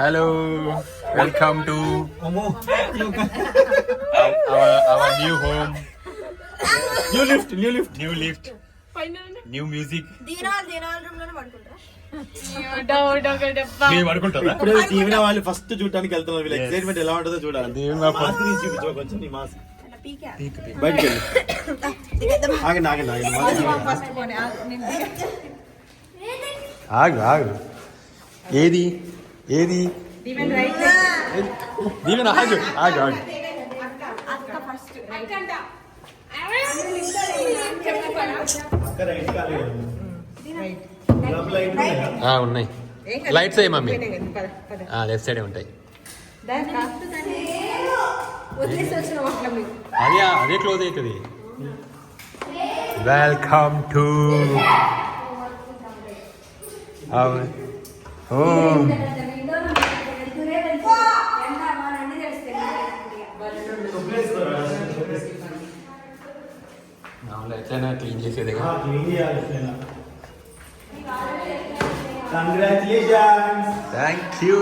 Hello welcome to our new home new lift new lift new lift new music దీనాలు దీనాల రూమ్లోనే పడుకుంటారా? మీరు పడుకుంటారా ఇప్పుడు దీవెన వాళ్ళు ఫస్ట్ చూడడానికి వెళ్తున్నారు. వీళ్ళ ఎక్సైట్మెంట్ ఎలా ఉంటుందో చూడాలి. దీవెన మాస్క్ తీసి చూపించు కొంచెం నీ మాస్క్ బయటికి ఆగండి ఆగండి ఆగు ఆగు. ఏది? ఏది? దీవెన ఆగు ఆగు ఆగు. అక్క రైట్. కాలే లోపల లైట్ ఉన్నాయా? లైట్స్ అయ్యి మమ్మీ? లెఫ్ట్ సైడే ఉంటాయి. అదే అదే క్లోజ్ అవుతుంది. వెల్కమ్ టు హోమ్ ఎట్లయినా క్లీన్ చేసేది క్లీన్ చేయాలి ఎట్లైనా. కంగ్రాచులేషన్స్ థ్యాంక్ యూ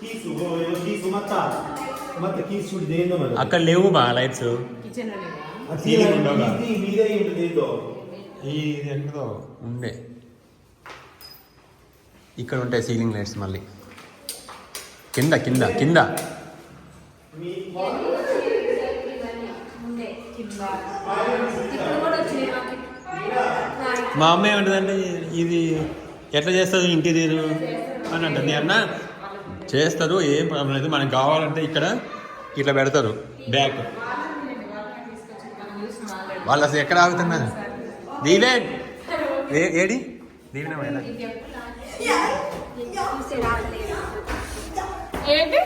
కీసు కీసు మత్త. మత్త కీసు చూడు దేందో మరి. అక్కడ లేవు మా లైట్స్. మీదే ఉంటుంది ఏందో ఉండే. ఇక్కడ ఉంటాయి సీలింగ్ లైట్స్ మళ్ళీ. కింద కింద కింద. మా అమ్మ ఏమంటుందంటే ఇది ఎట్లా చేస్తారు ఇంటీరియర్? అని అంటుంది. అన్న చేస్తారు ఏం ప్రాబ్లం లేదు. మనకు కావాలంటే ఇక్కడ ఇట్లా పెడతారు బ్యాక్. వాళ్ళు అసలు ఎక్కడ ఆగుతున్నారు? దీవే ఏ- ఏడి? దీవెన ఏంటి?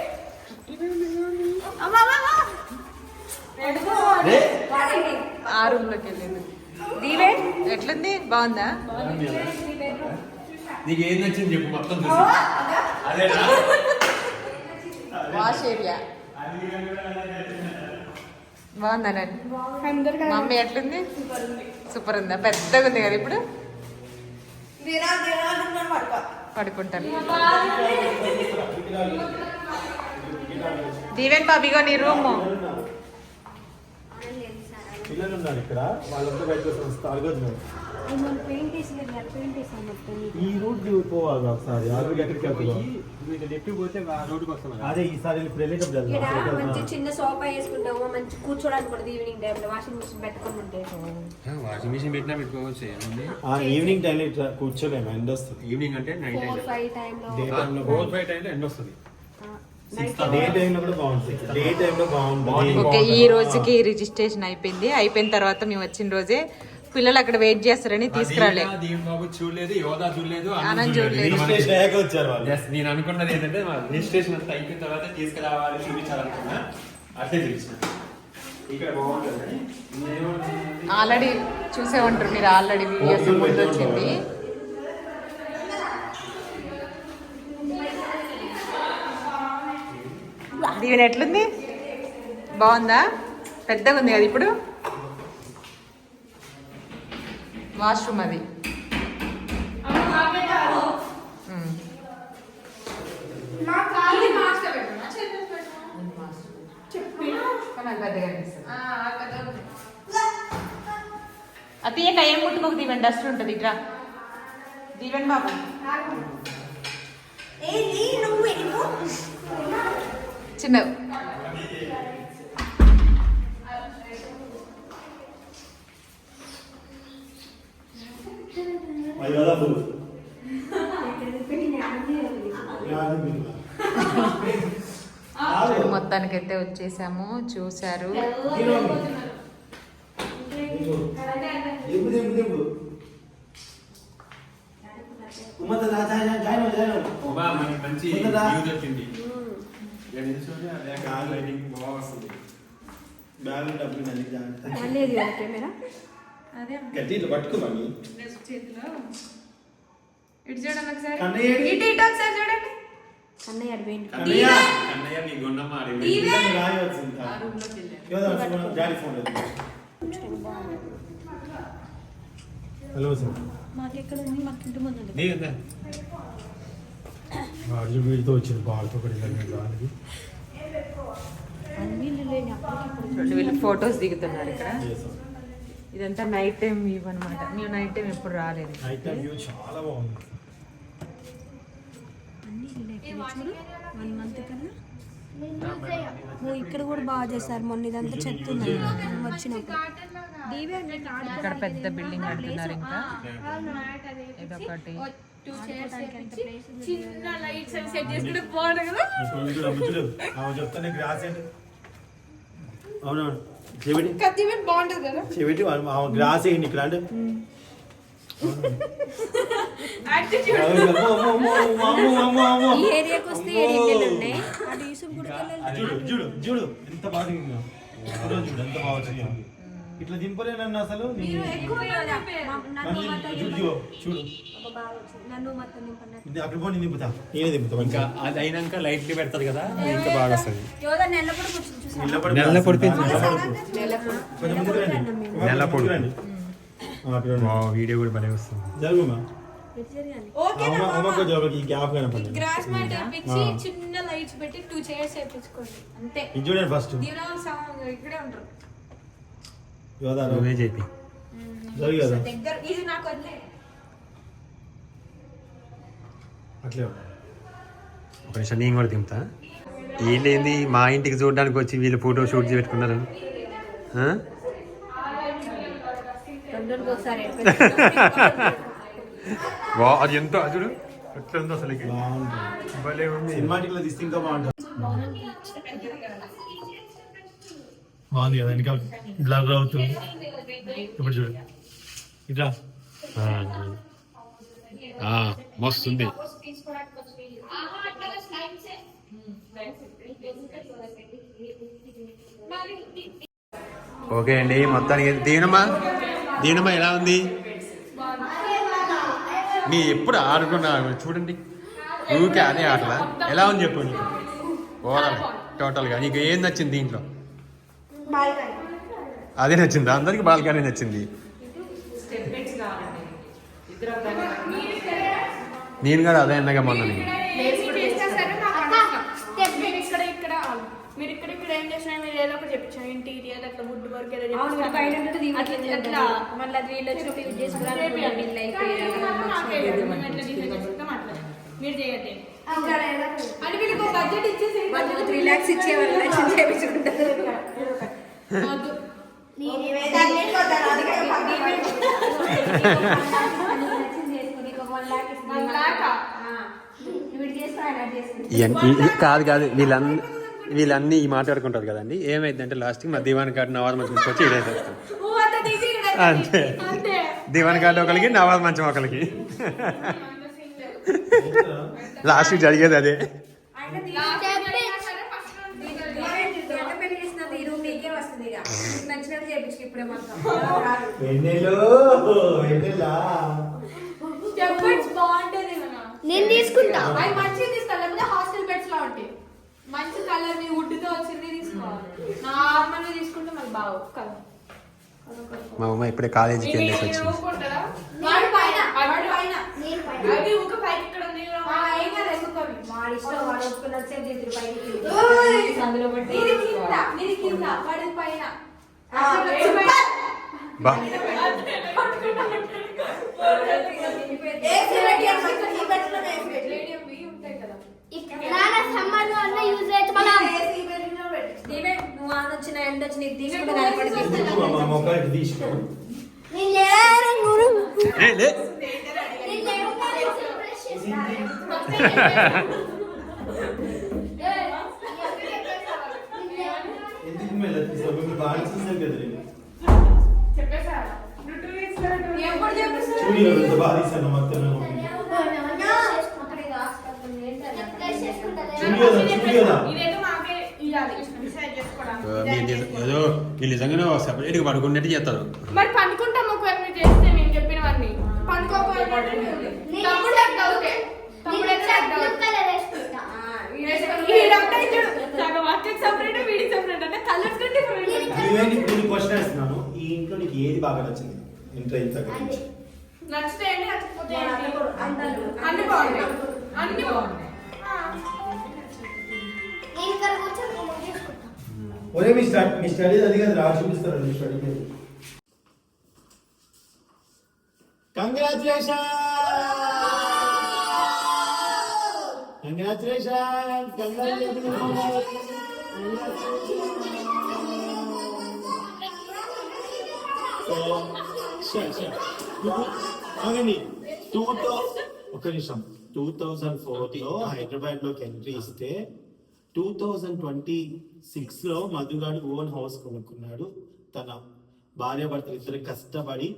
ఆ రూమ్లోకి వెళ్ళింది. దీవే ఎట్లుంది? బాగుందా? నీకు ఏం నచ్చింది చెప్పు మొత్తం వాష్ ఏరియా. బాగుందా నండి మమ్మీ ఎట్లుంది? సూపర్ ఉందా. పెద్దగా ఉంది? కదా ఇప్పుడు? పడుకుంటారు దీవెన్ బాబీగా నీ రూము. పిల్లలు ఉన్నారు ఇక్కడ. వాళ్ళంతా బయటకు వస్తే అడగదు ఈ రూట్ పోవాలి ఒకసారి. ఆ రూట్ ఎక్కడికి అదే ఈసారి ఇప్పుడు వెళ్ళేటప్పుడు. మంచి చిన్న సోఫా వేసుకుంటాము మంచి కూర్చోడానికి కూడా ఈవినింగ్ టైంలో వాషింగ్ మిషన్ పెట్టుకుని ఉంటే. వాషింగ్ మిషన్ పెట్టినా పెట్టుకోవచ్చు ఏముంది? ఈవినింగ్ టైంలో ఇట్లా కూర్చోలేము ఎండ్ వస్తుంది ఈవినింగ్ అంటే నైట్ ఫోర్ ఫైవ్ టైంలో ఫైవ్ టైంలో ఎండ్ వస్తుంది ఓకే ఈ రోజుకి రిజిస్ట్రేషన్ అయిపోయింది. అయిపోయిన తర్వాత మేము వచ్చిన రోజే పిల్లలు అక్కడ వెయిట్ చేస్తారని తీసుకురాలే. దీని బాబు చూడలేదు యోగా చూడలేదు ఆనంద్ ఆనంద్ చూడలేదు. రిజిస్ట్రేషన్ అయ్యాక వచ్చారు వాళ్ళు. Yes, నేను అనుకున్నది ఏంటంటే మా రిజిస్ట్రేషన్ అంతా అయిపోయిన తర్వాత తీసుకురావాలి చూపించాలనుకున్నా. అట్లే చూపించిన. ఇక్కడ బాగుంటుంది. నేను- ఆల్రెడీ చూసే ఉంటారు మీరు ఆల్రెడీ వీడియోస్ ముందు వచ్చింది. దీవెన ఎట్లుంది? బాగుందా? పెద్దగా ఉంది కదా ఇప్పుడు? వాష్రూమ్ అది. ఉమ్. అది ఏం ముట్టుకోకు దీవెన్ డస్ట్ ఉంటుంది ఇట్రా. దీవెన్ బాబు. నువ్వు చిన్న ఫుల్ మొత్తానికైతే వచ్చేసాము చూశారు. మంచి ఇది కెమెరా అదే గట్టి ఇట్లా పట్టుకోమని ఇటు చూడండి ఒకసారి? ఇటు ఇటు ఒకసారి చూడండి. అన్నయ్య అడిపోయింది కన్నయ్య. కన్నయ్య మీ గుండమ్మ ఆడింది. ఇద్దరిని రాయి వచ్చింది ఆ రూమ్లోకి వెళ్ళారు యోదా phone daddy phone hello sir. మాకు ఎక్కడ ఉంది మాకు ఇంటి ముందు ఉంది వాడు వీడితో వచ్చింది బాల్తో పడింది దానికి వీళ్ళు ఫొటోస్ దిగుతున్నారు ఇక్కడ. ఇదంతా నైట్ టైం వ్యూ అనమాట మేము నైట్ టైం ఎప్పుడు రాలేదు. నైట్ టైం వ్యూ చాలా బాగుంది. వన్ మంత్ కన్నా. ఓ, ఇక్కడ కూడా బాగా చేస్తారు మొన్న ఇదంతా చెత్త ఉంది వచ్చినప్పుడు. దీవే అన్ని కాదు ఇక్కడ పెద్ద బిల్డింగ్ కడుతున్నారు ఇంకా. ఇదొకటి చిన్న లైట్స్ అవి సెట్ చేసుకుంటే బాగుంటుంది కదా. ఆమె చెప్తానే గ్రాస్ ఏంటి? అవునవును చెవిటి? కత్తిపెట్టి బాగుంటుంది కదా. చెవిటి ఆమె గ్రాస్ ఇక్కడ అంటే? ఏరియాకి వస్తే ఉన్నాయి చూడు చూడు ఎంత బాగా చూడు ఎంత బాగా. ఇట్లా దింపలే నన్ను అసలు. అక్కడ పోనీ దింపుతా. నేనే దింపుతా. ఇంకా అది అయినాక లైట్లు పెడతారు కదా ఇంకా బాగా వస్తుంది. నెల నెల పొడి. వీడియో కూడా జరుగుమా చిన్న లైట్స్ పెట్టి టూ చైర్స్ అంతే. చూడండి ఫస్ట్. ఇక్కడే ఉంటారు. నువ్వే చెప్పి. ఒక నిమిషం నేను కూడా దింపుతా వీళ్ళేంది? మా ఇంటికి చూడడానికి వచ్చి వీళ్ళు ఫోటో షూట్ పెట్టుకున్నారు అది ఎంత? చూడు. ఎట్లా ఉంది అసలు బాగుంటుంది. భలే ఉంది. సినిమాటిక్లో తీస్తే ఇంకా బాగుంటుంది. బాగుంది కదా ఇంకా బ్లర్ అవుతుంది. ఇప్పుడు చూడు. ఇట్లా. ఆ, ఆ, మస్తుంది. ఓకే అండి మొత్తానికి దీనమ్మా దీనమ్మా ఎలా ఉంది? నీ ఎప్పుడు ఆడుకున్నా చూడండి. ఊరికే అదే ఆటలా. ఎలా ఉంది చెప్పు నీకు? ఓవరాల్ టోటల్గా. నీకు ఏం నచ్చింది దీంట్లో? అదే నచ్చింది? అందరికి బాల్కనీ నచ్చింది. నేను కూడా అదే అన్నగా మొన్న నేను ఇక్కడ ఇక్కడ మీరు చేయండి అంటే వీళ్ళకి బడ్జెట్ ఇచ్చేసి వాళ్ళు త్రీ లాక్స్ ఇచ్చే వాళ్ళు నచ్చింది కాదు కాదు. వీళ్ళన్ని వీళ్ళన్నీ ఈ మాట్లాడుకుంటారు కదండి. ఏమైందంటే లాస్ట్కి మా దివాన్ కార్డు నవాజ్ మంచం వచ్చి ఇదేసేస్తాం అంత దివాన్ కార్డు ఒకరికి నవాజ్ మంచం ఒకరికి లాస్ట్కి జరిగేది అదే పెళ్ళి చేసినంత ఈ రూమ్ నీకే వస్తుంది ఇక నీకు నచ్చినట్టు చేపించు ఇప్పుడే మొత్తం రాదు. వెన్నెలు వెన్నెలా. నేను తీసుకుంటా. అవి మంచిగా తీసుకోవాలి లేకపోతే హాస్టల్ బెడ్స్ లా ఉంటాయి. మంచి కలర్ని వుడ్తో వచ్చింది తీసుకోవాలి. నార్మల్గా తీసుకుంటే మనకి బాగు కలర్ మా అమ్మ ఇప్పుడే కాలేజీకి వెళ్ళేసి వచ్చింది! అందులో పైన. ఆ, వాడి పైన. బా రేడియం బియ్యం ఉంటాయి కదా నాన్న సమ్మర్లో అన్న యూజ్ అయితే మనం దీవే నువ్వు ఆన్ వచ్చిన ఎండ్ వచ్చి నీకు తీసుకుంటే కనపడింది మా మొక్కలకి తీసుకో నేను లేరు గురు ఏ, లే. నేను లేరు బ్రష్ ఎందుకు మెల్ల తీసుకో మీరు బాగా చూసారు కదా నేను చెప్పేసారా ఎప్పుడు చెప్పేసారు చూడు ఇక ఎంత బాగా తీసాను మొత్తం ఏదో వీళ్ళు నిజంగానే సపరేట్గా చేస్తారు. మరి పండుకుంటాం ఒకవేళ మీరు చేస్తే నేను చెప్పినవన్నీ పండుకోకపోతే separate, వీడికి separate. అంటే colours కూడా దీంట్లో నీకు ఏది బాగా నచ్చింది? ఇంటర్ ఒరే మీ స్టడీ మీ స్టడీ అది కాదు. రాసి చూపిస్తారు మీ స్టడీ మీద కంగ్రాచులేషన్ కంగ్రాచులేషన్ కంగ్రాచులేషన్ టూ ఒక నిమిషం. టూ థౌజండ్ ఫోర్లో హైదరాబాద్లోకి ఎంట్రీ ఇస్తే టూ థౌజండ్ ట్వంటీ సిక్స్లో మధుగాడు ఓన్ హౌస్ కొనుక్కున్నాడు. తన భార్యభర్తలు ఇద్దరు కష్టపడి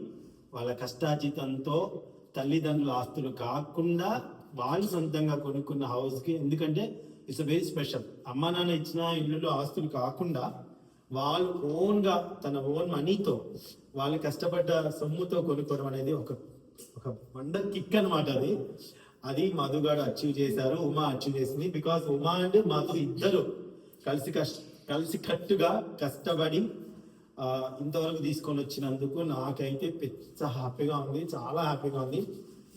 వాళ్ళ కష్టార్జితంతో తల్లిదండ్రుల ఆస్తులు కాకుండా వాళ్ళు సొంతంగా కొనుక్కున్న హౌస్కి ఎందుకంటే ఇట్స్ వెరీ స్పెషల్ అమ్మా నాన్న ఇచ్చిన ఇల్లులో ఆస్తులు కాకుండా వాళ్ళు ఓన్గా తన ఓన్ మనీతో వాళ్ళు కష్టపడ్డ సొమ్ముతో కొనుక్కోవడం అనేది ఒక ఒక వండర్ కిక్ అన్నమాట అది. అది మధుగాడు అచీవ్ చేశారు ఉమా అచీవ్ చేసింది. బికాస్ ఉమా అండ్ మధు ఇద్దరు కలిసి కష్ట కలిసి కట్టుగా కష్టపడి ఇంతవరకు తీసుకొని వచ్చినందుకు నాకైతే పెద్ద హ్యాపీగా ఉంది చాలా హ్యాపీగా ఉంది.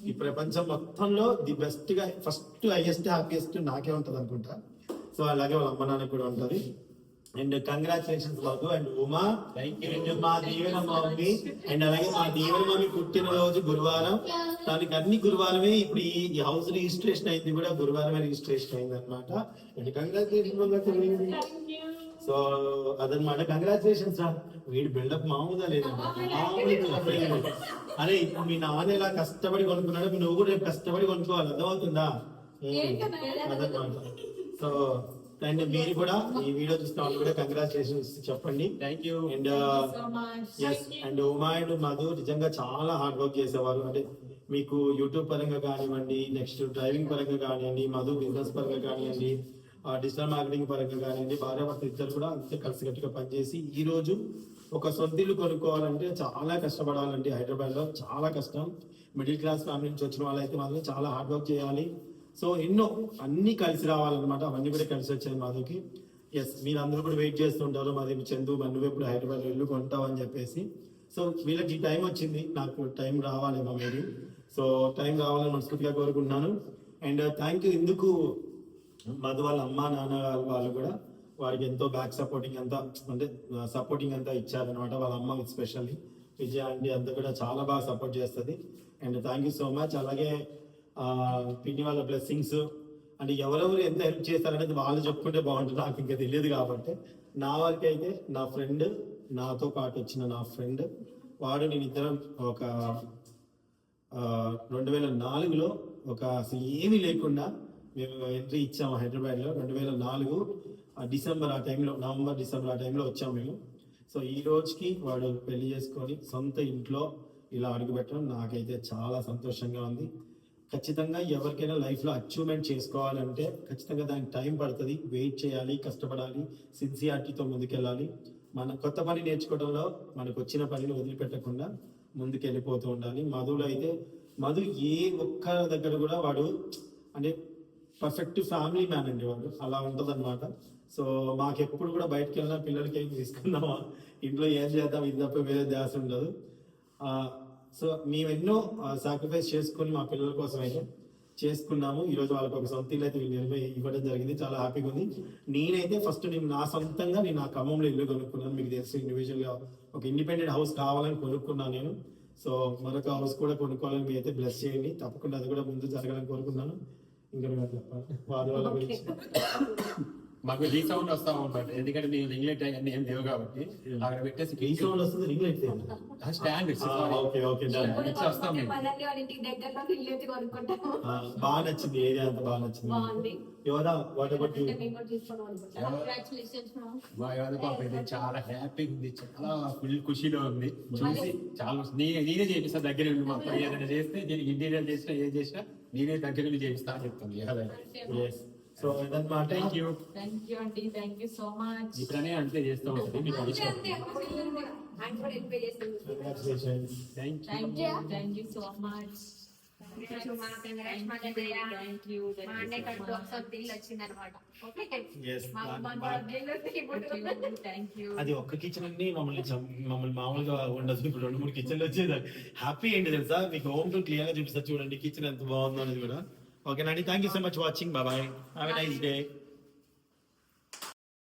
ఈ ప్రపంచం మొత్తంలో ది బెస్ట్గా ఫస్ట్ హైయెస్ట్ హ్యాపీయెస్ట్ నాకే ఉంటుంది అనుకుంటా సో అలాగే వాళ్ళ అమ్మ నాన్న కూడా ఉంటుంది. అండ్ కంగ్రాచులేషన్స్ బాబు అండ్ ఉమా అండ్ మా దీవెన మమ్మీ అండ్ అలాగే మా దీవెన మమ్మీ పుట్టినరోజు గురువారం. దానికి అన్ని గురువారమే ఇప్పుడు ఈ- హౌస్ రిజిస్ట్రేషన్ అయింది కూడా గురువారమే రిజిస్ట్రేషన్ అయింది అనమాట అండ్ కంగ్రాచులేషన్ సో అదనమాట కంగ్రాచులేషన్స్ రా వీడి బిల్డప్ మామూలుగా లేదమ్మా మామూలుగా లేదు. అరే ఇప్పుడు మీ నాన్న ఇలా కష్టపడి కొనుక్కున్నాడు నువ్వు కూడా రేపు కష్టపడి కొనుక్కోవాలి. అర్థమవుతుందా? అదనమాట సో అండ్ మీరు కూడా ఈ వీడియో చూసిన వాళ్ళు కూడా కంగ్రాచులేషన్స్ చెప్పండి. Thank you and yes and Uma and Madhu నిజంగా చాలా హార్డ్ వర్క్ చేసేవారు. అంటే మీకు యూట్యూబ్ పరంగా కానివ్వండి నెక్స్ట్ డ్రైవింగ్ పరంగా కానివ్వండి మధు బిజినెస్ పరంగా కానివ్వండి డిజిటల్ మార్కెటింగ్ పరంగా కానివ్వండి భార్య భర్త ఇద్దరు కూడా అంతే కలిసికట్టుగా పనిచేసి ఈ రోజు ఒక సొంత ఇల్లు కొనుక్కోవాలంటే చాలా కష్టపడాలండి హైదరాబాద్లో చాలా కష్టం. మిడిల్ క్లాస్ ఫ్యామిలీ నుంచి వచ్చిన వాళ్ళైతే మాత్రం చాలా హార్డ్ వర్క్ చేయాలి. సో ఎన్నో అన్ని కలిసి రావాలన్నమాట. అవన్నీ కూడా కలిసి వచ్చాయి మాధుకి ఎస్ మీరందరూ కూడా వెయిట్ చేస్తుంటారు. మరి చందు మరి నువ్వు ఎప్పుడు హైదరాబాద్ ఇల్లు కొంటావు అని చెప్పేసి. సో వీళ్ళకి టైం వచ్చింది. నాకు టైం రావాలేమో మీరు. సో టైం రావాలని మనస్ఫూర్తిగా కోరుకుంటున్నాను. అండ్ థ్యాంక్ యూ ఎందుకు మధు వాళ్ళ అమ్మ నాన్న వాళ్ళు కూడా వారికి ఎంతో బ్యాక్ సపోర్టింగ్ అంతా అంటే సపోర్టింగ్ అంతా ఇచ్చారనమాట వాళ్ళ అమ్మ స్పెషల్లీ విజయ అండి అంతా కూడా చాలా బాగా సపోర్ట్ చేస్తుంది. And thank you so much అలాగే పిన్ని వాళ్ళ బ్లెస్సింగ్స్ అంటే ఎవరెవరు ఎంత హెల్ప్ చేస్తారనేది వాళ్ళు చెప్పుకుంటే బాగుంటుంది. నాకు ఇంకా తెలియదు కాబట్టి. నా వరకు అయితే నా ఫ్రెండ్ నాతో పాటు వచ్చిన నా ఫ్రెండ్ వాడు నేను ఇద్దరం ఒక రెండు వేల నాలుగులో ఒక అసలు ఏమీ లేకుండా మేము ఎంట్రీ ఇచ్చాము హైదరాబాద్లో. రెండు వేల నాలుగు డిసెంబర్ ఆ టైంలో నవంబర్ డిసెంబర్ ఆ టైంలో వచ్చాము మేము. సో ఈ రోజుకి వాడు పెళ్ళి చేసుకొని సొంత ఇంట్లో ఇలా అడుగుపెట్టడం నాకైతే చాలా సంతోషంగా ఉంది. ఖచ్చితంగా ఎవరికైనా లైఫ్లో అచీవ్మెంట్ చేసుకోవాలంటే ఖచ్చితంగా దానికి టైం పడుతుంది. వెయిట్ చేయాలి కష్టపడాలి సిన్సియారిటీతో ముందుకెళ్ళాలి. మన కొత్త పని నేర్చుకోవడంలో మనకు వచ్చిన పనిని వదిలిపెట్టకుండా ముందుకెళ్ళిపోతూ ఉండాలి. మధులో అయితే మధు ఏ ఒక్క దగ్గర కూడా వాడు అంటే పర్ఫెక్ట్ ఫ్యామిలీ మ్యాన్ అండి వాడు. అలా ఉంటదన్నమాట. సో మాకెప్పుడు కూడా బయటకు వెళ్ళినా పిల్లలకి ఏం తీసుకుందామా? ఇంట్లో ఏం చేద్దాం? ఇది తప్ప వేరే ధ్యాస ఉండదు. సో మేము ఎన్నో సాక్రిఫైస్ చేసుకుని మా పిల్లల కోసం అయితే చేసుకున్నాము ఈరోజు వాళ్ళకి ఒక సొంత ఇల్లు అయితే వీళ్ళు ఇవ్వడం జరిగింది. చాలా హ్యాపీగా ఉంది. నేనైతే ఫస్ట్ నేను నా సొంతంగా నేను నా ఖమ్మంలో ఇల్లు కొనుక్కున్నాను. మీకు తెలిసి ఇండివిజువల్గా ఒక ఇండిపెండెంట్ హౌస్ కావాలని కొనుక్కున్నాను నేను. సో మరొక హౌస్ కూడా కొనుక్కోవాలని మీ అయితే బ్లెస్ చేయండి. తప్పకుండా అది కూడా ముందు జరగాలని కోరుకున్నాను ఇంకా చెప్పాలి? వాళ్ళ వాళ్ళ గురించి. మాకు రీసౌండ్ వస్తా ఉంటాడు ఎందుకంటే నేను రింగ్లెట్ అయ్యి ఏం లేవు కాబట్టి అక్కడ పెట్టేసి ఈ సౌండ్ వస్తుంది ring light stand okay okay వస్తాం మేము బాగా నచ్చింది ఏరియా అంతా బాగా నచ్చింది. బాగుంది. యోదా వాట్ అబౌట్ యూ మేము మా యువత పాప అయితే చాలా హ్యాపీగా ఉంది. చాలా ఫుల్ ఖుషీలో ఉంది. చూసి చాలా నేనే నేనే చేపిస్తా దగ్గర నుండి మొత్తం ఏదైనా చేస్తే దీనికి ఇంటీరియర్ చేసినా ఏం చేసినా నేనే దగ్గర నుండి చేపిస్తా అని చెప్తాను సో ఇదన్నమాట థ్యాంక్ యూ థ్యాంక్ యూ అండి థ్యాంక్ యూ సో మచ్ ఇప్పుడనే అంతే చేస్తూ ఉంటుంది మీకు thank you thank you thank you so much అది ఒక్క కిచెన్ అన్ని మమ్మల్ని మమ్మల్ని మామూలుగా ఉండదు. ఇప్పుడు రెండు మూడు కిచెన్లు వచ్చేది హ్యాపీ ఏంటి తెలుసా? మీకు హోమ్ టూర్ క్లియర్గా చూపిస్తా చూడండి కిచెన్ ఎంత బాగుందో అనేది కూడా. Okay, Nani, thank you so much for watching. Bye-bye. Have a nice day.